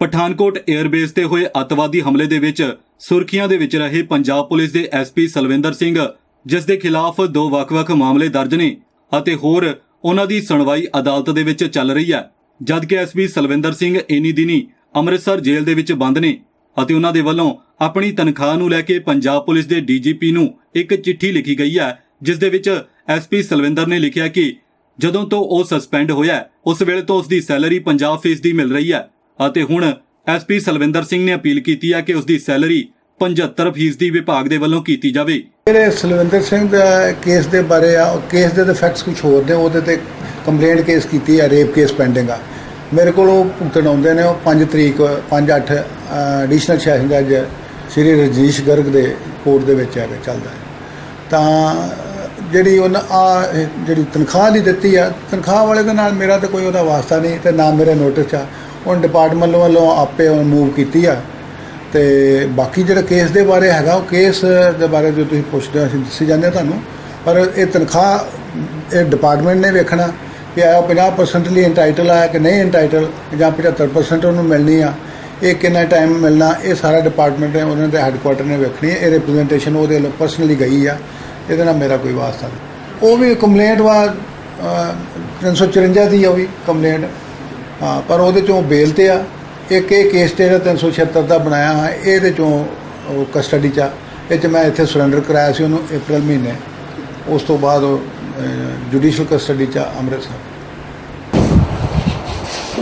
Pathankot airbase ਤੇ ਹੋਏ ਅੱਤਵਾਦੀ ਹਮਲੇ ਦੇ ਵਿੱਚ ਸੁਰਖੀਆਂ ਦੇ ਵਿੱਚ ਰਹੇ ਪੰਜਾਬ ਪੁਲਿਸ ਦੇ ਐਸਪੀ ਸਲਵਿੰਦਰ ਸਿੰਘ, ਜਿਸ ਦੇ ਖਿਲਾਫ ਦੋ ਵੱਖ-ਵੱਖ ਮਾਮਲੇ ਦਰਜ ਨੇ ਅਤੇ ਹੋਰ ਉਹਨਾਂ ਦੀ ਸੁਣਵਾਈ ਅਦਾਲਤ ਦੇ ਵਿੱਚ ਚੱਲ ਰਹੀ ਹੈ। ਜਦਕਿ ਐਸਪੀ ਸਲਵਿੰਦਰ ਸਿੰਘ ਇਨੀ ਦਿਨੀ ਅੰਮ੍ਰਿਤਸਰ ਜੇਲ੍ਹ ਦੇ ਵਿੱਚ ਬੰਦ ਨੇ ਅਤੇ ਉਹਨਾਂ ਦੇ ਵੱਲੋਂ ਆਪਣੀ ਤਨਖਾਹ ਨੂੰ ਲੈ ਕੇ ਪੰਜਾਬ ਪੁਲਿਸ ਦੇ ਡੀਜੀਪੀ ਨੂੰ ਇੱਕ ਚਿੱਠੀ ਲਿਖੀ ਗਈ ਹੈ, ਜਿਸ ਦੇ ਵਿੱਚ ਐਸਪੀ ਸਲਵਿੰਦਰ ਨੇ ਲਿਖਿਆ ਕਿ ਜਦੋਂ ਤੋਂ ਉਹ ਸਸਪੈਂਡ ਹੋਇਆ, ਉਸ ਵੇਲੇ ਤੋਂ ਉਸ ਦੀ ਸੈਲਰੀ 50% ਦੀ ਮਿਲ ਰਹੀ ਹੈ। ਅਤੇ ਹੁਣ ਐਸਪੀ ਸਲਵਿੰਦਰ ਸਿੰਘ ਨੇ ਅਪੀਲ ਕੀਤੀ ਹੈ ਕਿ ਉਸ ਦੀ ਸੈਲਰੀ 75% ਦੀ ਵਿਭਾਗ ਦੇ ਵੱਲੋਂ ਕੀਤੀ ਜਾਵੇ। ਜਿਹੜੇ ਸਲਵਿੰਦਰ ਸਿੰਘ ਦਾ ਕੇਸ ਦੇ ਬਾਰੇ ਆ, ਉਹ ਕੇਸ ਦੇ ਫੈਕਟਸ ਕੁਝ ਹੋਰ ਨੇ, ਉਹਦੇ ਤੇ ਕੰਪਲੇਂਟ ਕੇਸ ਕੀਤੀ ਹੈ ਰੇਪ ਕੇਸ ਪੈਂਡਿੰਗ ਆ। ਮੇਰੇ ਕੋਲ ਉਹ ਭੁਗਤਣ ਆਉਂਦੇ ਨੇ ਉਹ 5 ਤਰੀਕ 5 8 ਐਡੀਸ਼ਨਲ ਸੈਸ਼ਨ ਜੱਜ ਸ਼੍ਰੀ ਰਜੀਸ਼ ਗਰਗ ਦੇ ਕੋਰਟ ਦੇ ਵਿੱਚ ਆ ਕੇ ਚੱਲਦਾ ਹੈ। ਤਾਂ, ਜਿਹੜੀ ਉਹਨਾਂ, ਆ ਜਿਹੜੀ ਤਨਖਾਹ ਦੀ ਦਿੱਤੀ ਆ, ਤਨਖਾਹ ਵਾਲੇ ਦੇ ਨਾਲ ਮੇਰਾ ਤਾਂ ਕੋਈ ਉਹਦਾ ਵਾਸਤਾ ਨਹੀਂ ਤੇ ਨਾ ਮੇਰੇ ਨੋਟਿਸ ਆ। ਹੁਣ ਡਿਪਾਰਟਮੈਂਟ ਵੱਲੋਂ ਆਪੇ ਮੂਵ ਕੀਤੀ ਆ। ਤੇ ਬਾਕੀ ਜਿਹੜਾ ਕੇਸ ਦੇ ਬਾਰੇ ਹੈਗਾ ਉਹ ਕੇਸ ਦੇ ਬਾਰੇ ਜੋ ਤੁਸੀਂ ਪੁੱਛਦੇ ਹੋ ਅਸੀਂ ਦੱਸੀ ਜਾਂਦੇ ਹਾਂ ਤੁਹਾਨੂੰ। ਪਰ ਇਹ ਤਨਖਾਹ ਇਹ ਡਿਪਾਰਟਮੈਂਟ ਨੇ ਵੇਖਣਾ ਕਿ ਆ 50% ਲਈ ਇੰਟਾਈਟਲ ਆ ਕਿ ਨਹੀਂ ਇੰਟਾਈਟਲ ਜਾਂ 75% ਉਹਨੂੰ ਮਿਲਣੀ ਆ। ਇਹ ਕਿੰਨਾ ਟਾਈਮ ਮਿਲਣਾ ਇਹ ਸਾਰਾ ਡਿਪਾਰਟਮੈਂਟ ਨੇ ਉਹਨਾਂ ਦੇ ਹੈੱਡਕੁਆਟਰ ਨੇ ਵੇਖਣੀ ਹੈ ਇਹ ਰਿਪਰੈਜ਼ੈਂਟੇਸ਼ਨ ਉਹਦੇ ਵੱਲੋਂ ਪਰਸਨਲੀ ਗਈ ਆ। ਇਹਦੇ ਨਾਲ ਮੇਰਾ ਕੋਈ ਵਾਸਤਾ ਨਹੀਂ। ਉਹ ਵੀ ਕੰਪਲੇਂਟ ਵਾ ਅਹ, 354 ਦੀ ਆ ਉਹ ਵੀ ਕੰਪਲੇਂਟ ਹਾਂ, ਪਰ ਉਹਦੇ ਚੋਂ ਬੇਲ ਤੇ ਆ। ਇੱਕ ਇਹ ਕੇਸ ਤੇ ਜਿਹੜਾ 376 ਦਾ ਬਣਾਇਆ ਹੈ ਇਹਦੇ ਚੋਂ ਉਹ ਕਸਟਡੀ ਚ ਆ। ਇਹ ਚ ਮੈਂ ਇੱਥੇ ਸਰੈਂਡਰ ਕਰਾਇਆ ਸੀ ਉਹਨੂੰ April ਮਹੀਨੇ। ਉਸ ਤੋਂ ਬਾਅਦ ਉਹ ਜੁਡੀਸ਼ੀਅਲ ਕਸਟਡੀ ਚ ਆ ਅੰਮ੍ਰਿਤਸਰ।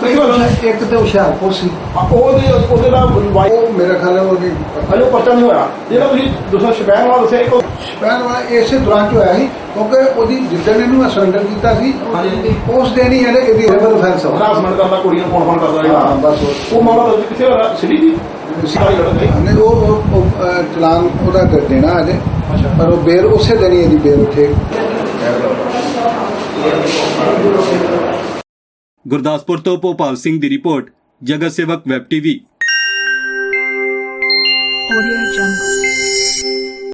ਕਈ ਵਾਰ ਇੱਕ ਤੇ ਹੁਸ਼ਿਆਰਪੁਰ ਸੀ। ਉਹਦੇ ਉਹਦੇ ਦਾ ਵਾਈ ਉਹ ਮੇਰਾ ਖਿਆਲ ਹੈ ਉਹਦੀ ਹਲੋ ਪਰਚਾ ਨਹੀਂ ਹੋਇਆ। ਜਿਹੜਾ ਤੁਸੀਂ ਦੂਸਰਾ ਸ਼ਬੈਨ ਵਾਲਾ ਦੱਸਿਆ ਇੱਕ ਸਪੈਨ ਵਾਲਾ ਇਸੇ ਦੌਰਾਨ ਚ ਹੋਇਆ ਸੀ ਕਿਉਂਕਿ ਉਹਦੀ ਜਿੱਦਣ ਇਹਨੂੰ ਸਰੈਂਡਰ ਕੀਤਾ ਸੀ ਹਾਂਜੀ। ਉਸ ਦਿਨ ਹੀ ਇਹਨੇ ਇਹਦੀ ਰੈਬਲ ਅਫੈਂਸ ਆ ਹਰਾਸਮੈਂਟ ਕਰਦਾ ਕੁੜੀਆਂ ਫੋਨ ਫੋਨ ਕਰਦਾ ਹਾਂ ਬਸ ਉਹ ਮਾਮਲਾ ਕਿੱਥੇ ਹੋਇਆ? ਨਹੀਂ ਉਹ ਚਲਾਨ ਉਹਦਾ ਕਰ ਦੇਣਾ ਅਜੇ ਅੱਛਾ। ਪਰ ਉਹ ਬੇਰ ਉਸੇ ਦਿਨ ਹੀ ਇਹਦੀ ਬੇਰ ਉੱਠੇ ਗੁਰਦਾਸਪੁਰ ਤੋਂ ਭੋਪਾਲ ਸਿੰਘ ਦੀ ਰਿਪੋਰਟ ਜਗਤ ਸੇਵਕ ਵੈਬ ਟੀਵੀ Audio Jungle.